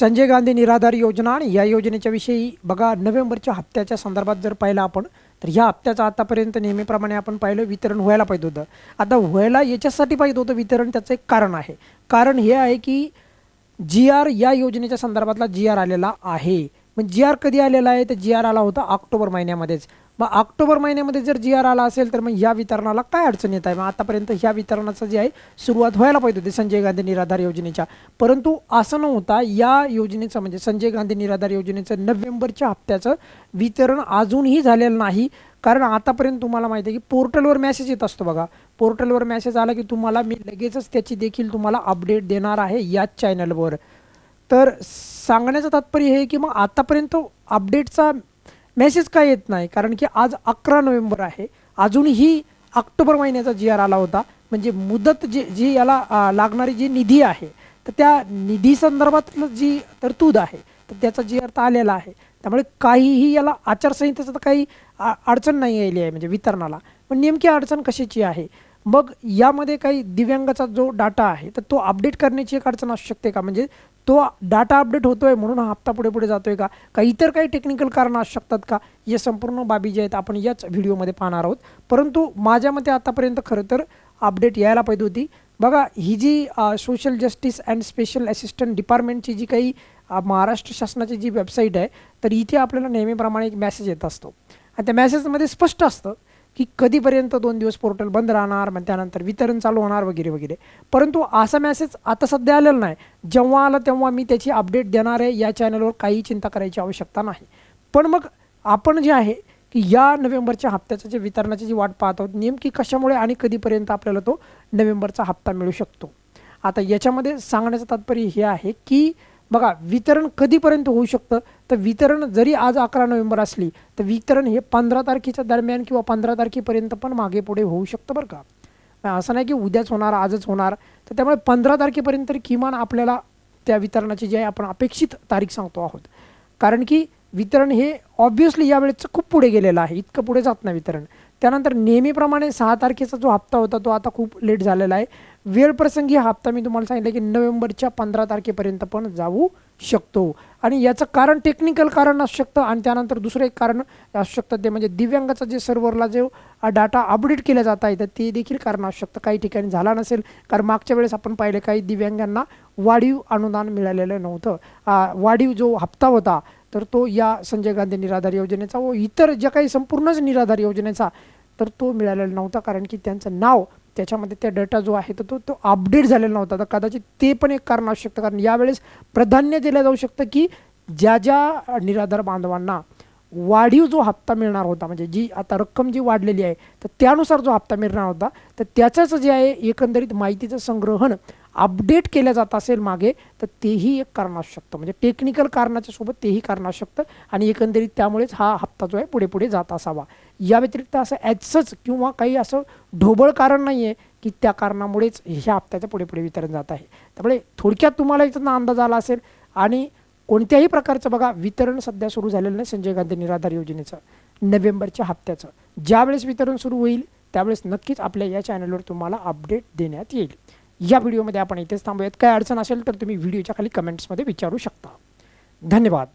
संजय गांधी निराधार योजना आणि या योजनेच्या विषयी बघा नोव्हेंबरच्या हप्त्याच्या संदर्भात जर पाहिलं आपण तर ह्या हप्त्याचं आतापर्यंत नेहमीप्रमाणे आपण पाहिलं वितरण व्हायला पाहिजे होतं. आता व्हायला याच्यासाठी पाहिजे होतं वितरण त्याचं एक कारण आहे. कारण हे आहे की जी आर या योजनेच्या संदर्भातला जी आर आलेला आहे. मग जी आर कधी आलेला आहे? तर जी आर आला होता ऑक्टोबर महिन्यामध्येच. मग ऑक्टोबर महिन्यामध्ये जर जी आर आला असेल तर मग ह्या वितरणाला काय अडचण येत आहे? मग आतापर्यंत ह्या वितरणाचं जे आहे सुरुवात व्हायला पाहिजे होती संजय गांधी निराधार योजनेच्या. परंतु असं नव्हता या योजनेचं म्हणजे संजय गांधी निराधार योजनेचं नोव्हेंबरच्या हप्त्याचं वितरण अजूनही झालेलं नाही. कारण आतापर्यंत तुम्हाला माहिती आहे की पोर्टलवर मेसेज येत असतो बघा. पोर्टलवर मेसेज आला की तुम्हाला मी लगेचच त्याची देखील तुम्हाला अपडेट देणार आहे याच चॅनलवर तर सांगण्याचं तात्पर्य हे की मग आतापर्यंत अपडेटचा मेसेज का येत नाही. कारण की आज अकरा नोव्हेंबर आहे. अजूनही ऑक्टोबर महिन्याचा जी आर आला होता. म्हणजे मुदत जी जी याला लागणारी जी निधी आहे तर त्या निधी संदर्भातलं जी तरतूद आहे तर त्याचा जी आर तर आलेला आहे. त्यामुळे काहीही याला आचारसंहितेचं तर काही अडचण नाही आली आहे म्हणजे वितरणाला. पण नेमकी अडचण कशाची आहे? मग यामध्ये काही दिव्यांगाचा जो डाटा आहे तर तो अपडेट करण्याची एक अडचण असू शकते का? म्हणजे तो डाटा अपडेट होतो आहे म्हणून हा हप्ता पुढे पुढे आहे का? का इतर काही टेक्निकल कारणं असू शकतात का? या संपूर्ण बाबी जे आहेत आपण याच व्हिडिओमध्ये पाहणार आहोत. परंतु माझ्या मते आतापर्यंत खरं तर अपडेट यायला पाहिजे होती. बघा ही जी social justice and special assistant डिपार्टमेंटची जी काही महाराष्ट्र शासनाची जी वेबसाईट आहे तर इथे आपल्याला नेहमीप्रमाणे एक मेसेज येत असतो. आणि त्या मेसेजमध्ये स्पष्ट असतं की कधीपर्यंत दोन दिवस पोर्टल बंद राहणार मग त्यानंतर वितरण चालू होणार वगैरे वगैरे. परंतु असा मेसेज आता सध्या आलेला नाही. जेव्हा आला तेव्हा मी त्याची अपडेट देणार आहे या चॅनलवर काही चिंता करायची आवश्यकता नाही. पण मग आपण जे आहे की या नोव्हेंबरच्या हप्त्याचं जे वितरणाची जी वाट पाहत आहोत नेमकी कशामुळे आणि कधीपर्यंत आपल्याला तो नोव्हेंबरचा हप्ता मिळू शकतो? आता याच्यामध्ये सांगण्याचं तात्पर्य हे आहे की बघा वितरण कधीपर्यंत होऊ शकतं? तर वितरण जरी आज अकरा नोव्हेंबर असली तर वितरण हे पंधरा तारखेच्या दरम्यान किंवा पंधरा तारखेपर्यंत पण मागे पुढे होऊ शकतं बरं का? असं नाही की उद्याच होणार आजच होणार. तर त्यामुळे पंधरा तारखेपर्यंत तरी किमान आपल्याला त्या वितरणाची जी आहे आपण अपेक्षित तारीख सांगतो आहोत. कारण की वितरण हे ऑब्व्हियसली यावेळेचं खूप पुढे गेलेलं आहे. इतकं पुढे जात नाही वितरण. त्यानंतर नेहमीप्रमाणे सहा तारखेचा जो हप्ता होता तो आता खूप लेट झालेला आहे. वेळप्रसंगी हा हप्ता मी तुम्हाला सांगितलं की नोव्हेंबरच्या पंधरा तारखेपर्यंत पण जाऊ शकतो. आणि याचं कारण टेक्निकल कारण असू शकतं आणि त्यानंतर दुसरं एक कारण असू शकतं ते म्हणजे दिव्यांगाचा जे सर्व्हरला जे डाटा अपडेट केला जात आहे तर ते देखील कारण असू शकतं. काही ठिकाणी झाला नसेल कारण मागच्या वेळेस आपण पाहिले काही दिव्यांगांना वाढीव अनुदान मिळालेलं नव्हतं. वाढीव जो हप्ता होता तर तो या संजय गांधी निराधार योजनेचा व इतर ज्या काही संपूर्णच निराधार योजनेचा तर तो मिळालेला नव्हता. कारण की त्यांचं नाव त्याच्यामध्ये त्या डेटा जो आहे तर तो तो अपडेट झालेला नव्हता. तर कदाचित ते पण एक कारण असू शकतं. कारण यावेळेस प्राधान्य दिलं जाऊ शकतं की ज्या ज्या निराधार बांधवांना वाढीव जो हप्ता मिळणार होता म्हणजे जी आता रक्कम जी वाढलेली आहे तर त्यानुसार जो हप्ता मिळणार होता तर त्याचंच जे आहे एकंदरीत माहितीचं संग्रहण अपडेट केलं जात असेल मागे तर तेही एक कारण असू शकतं म्हणजे टेक्निकल कारणाच्या सोबत तेही कारण असू शकतं आणि एकंदरीत त्यामुळेच हा हप्ता जो आहे पुढे पुढे जात असावा. या व्यतिरिक्त असं ॲजसंच किंवा काही असं ढोबळ कारण नाही आहे की त्या कारणामुळेच ह्या हप्त्याचं पुढे पुढे वितरण जात आहे. त्यामुळे थोडक्यात तुम्हाला इथं अंदाज आला असेल आणि कोणत्याही प्रकारचं बघा वितरण सध्या सुरू झालेलं नाही संजय गांधी निराधार योजनेचं नोव्हेंबरच्या हप्त्याचं. ज्यावेळेस वितरण सुरू होईल त्यावेळेस नक्कीच आपल्या या चॅनलवर तुम्हाला अपडेट देण्यात येईल. या व्हिडिओमध्ये आपण इथेच थांबूयात. काय अडचण असेल तर तुम्ही व्हिडिओच्या खाली कमेंट्समध्ये विचारू शकता. धन्यवाद.